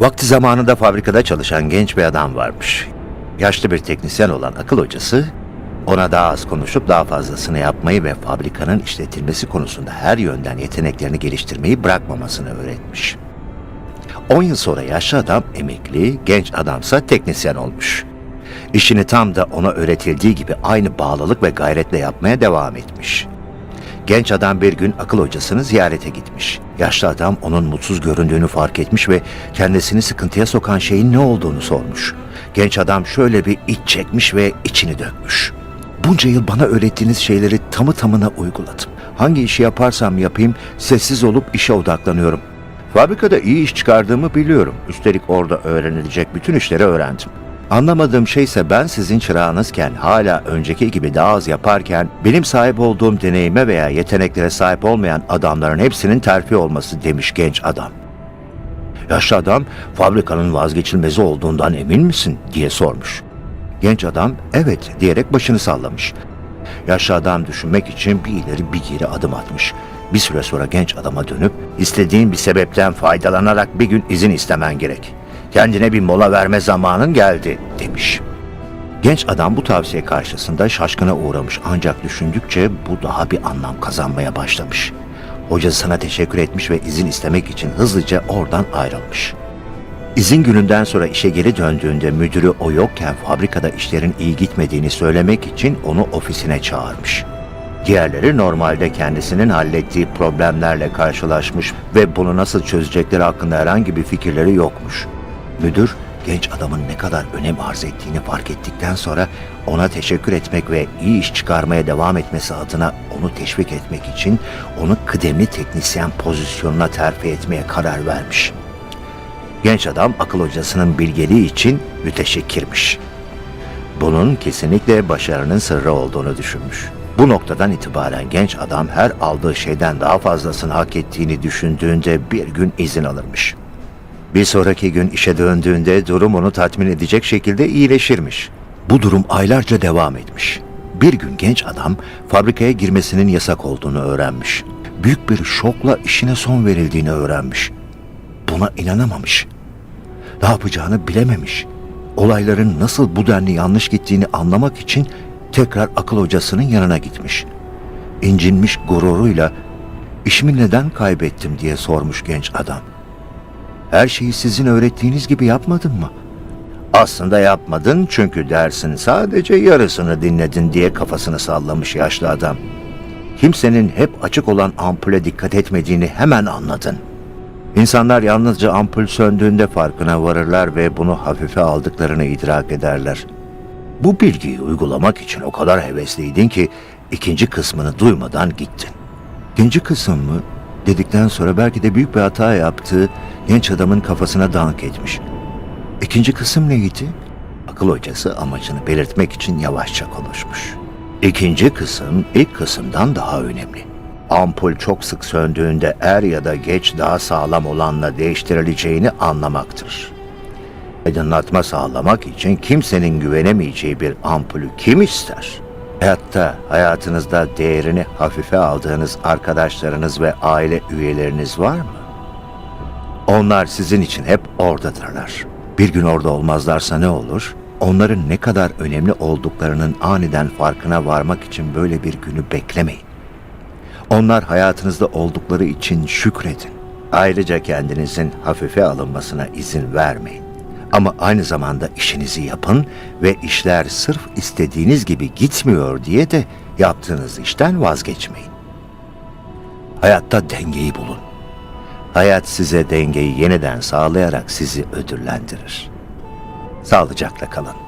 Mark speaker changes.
Speaker 1: Vakti zamanında fabrikada çalışan genç bir adam varmış. Yaşlı bir teknisyen olan akıl hocası ona daha az konuşup daha fazlasını yapmayı ve fabrikanın işletilmesi konusunda her yönden yeteneklerini geliştirmeyi bırakmamasını öğretmiş. 10 yıl sonra yaşlı adam emekli, genç adamsa teknisyen olmuş. İşini tam da ona öğretildiği gibi aynı bağlılık ve gayretle yapmaya devam etmiş. Genç adam bir gün akıl hocasını ziyarete gitmiş. Yaşlı adam onun mutsuz göründüğünü fark etmiş ve kendisini sıkıntıya sokan şeyin ne olduğunu sormuş. Genç adam şöyle bir iç çekmiş ve içini dökmüş. Bunca yıl bana öğrettiğiniz şeyleri tamı tamına uyguladım. Hangi işi yaparsam yapayım sessiz olup işe odaklanıyorum. Fabrikada iyi iş çıkardığımı biliyorum. Üstelik orada öğrenilecek bütün işleri öğrendim. Anlamadığım şey ise ben sizin çırağınızken hala önceki gibi daha az yaparken benim sahip olduğum deneyime veya yeteneklere sahip olmayan adamların hepsinin terfi olması demiş genç adam. Yaşlı adam fabrikanın vazgeçilmezi olduğundan emin misin diye sormuş. Genç adam evet diyerek başını sallamış. Yaşlı adam düşünmek için bir ileri bir geri adım atmış. Bir süre sonra genç adama dönüp istediğin bir sebepten faydalanarak bir gün izin istemen gerek. Kendine bir mola verme zamanın geldi demiş. Genç adam bu tavsiye karşısında şaşkına uğramış ancak düşündükçe bu daha bir anlam kazanmaya başlamış. Hocasına teşekkür etmiş ve izin istemek için hızlıca oradan ayrılmış. İzin gününden sonra işe geri döndüğünde müdürü o yokken fabrikada işlerin iyi gitmediğini söylemek için onu ofisine çağırmış. Diğerleri normalde kendisinin hallettiği problemlerle karşılaşmış ve bunu nasıl çözecekleri hakkında herhangi bir fikirleri yokmuş. Müdür genç adamın ne kadar önem arz ettiğini fark ettikten sonra ona teşekkür etmek ve iyi iş çıkarmaya devam etmesi adına onu teşvik etmek için onu kıdemli teknisyen pozisyonuna terfi etmeye karar vermiş. Genç adam akıl hocasının bilgeliği için müteşekkirmiş. Bunun kesinlikle başarının sırrı olduğunu düşünmüş. Bu noktadan itibaren genç adam her aldığı şeyden daha fazlasını hak ettiğini düşündüğünde bir gün izin alırmış. Bir sonraki gün işe döndüğünde durum onu tatmin edecek şekilde iyileşirmiş. Bu durum aylarca devam etmiş. Bir gün genç adam fabrikaya girmesinin yasak olduğunu öğrenmiş. Büyük bir şokla işine son verildiğini öğrenmiş. Buna inanamamış. Ne yapacağını bilememiş. Olayların nasıl bu denli yanlış gittiğini anlamak için tekrar akıl hocasının yanına gitmiş. İncinmiş gururuyla işimi neden kaybettim diye sormuş genç adam. Her şeyi sizin öğrettiğiniz gibi yapmadın mı? Aslında yapmadın çünkü dersin sadece yarısını dinledin diye kafasını sallamış yaşlı adam. Kimsenin hep açık olan ampule dikkat etmediğini hemen anladın. İnsanlar yalnızca ampul söndüğünde farkına varırlar ve bunu hafife aldıklarını idrak ederler. Bu bilgiyi uygulamak için o kadar hevesliydin ki ikinci kısmını duymadan gittin. İkinci kısım mı? Dedikten sonra belki de büyük bir hata yaptığı genç adamın kafasına dank etmiş. İkinci kısım neydi? Akıl hocası amacını belirtmek için yavaşça konuşmuş. İkinci kısım ilk kısımdan daha önemli. Ampul çok sık söndüğünde er ya da geç daha sağlam olanla değiştirileceğini anlamaktır. Aydınlatma sağlamak için kimsenin güvenemeyeceği bir ampulü kim ister? Hayatta, hayatınızda değerini hafife aldığınız arkadaşlarınız ve aile üyeleriniz var mı? Onlar sizin için hep oradadırlar. Bir gün orada olmazlarsa ne olur? Onların ne kadar önemli olduklarının aniden farkına varmak için böyle bir günü beklemeyin. Onlar hayatınızda oldukları için şükredin. Ayrıca kendinizin hafife alınmasına izin vermeyin. Ama aynı zamanda işinizi yapın ve işler sırf istediğiniz gibi gitmiyor diye de yaptığınız işten vazgeçmeyin. Hayatta dengeyi bulun. Hayat size dengeyi yeniden sağlayarak sizi ödüllendirir. Sağlıcakla kalın.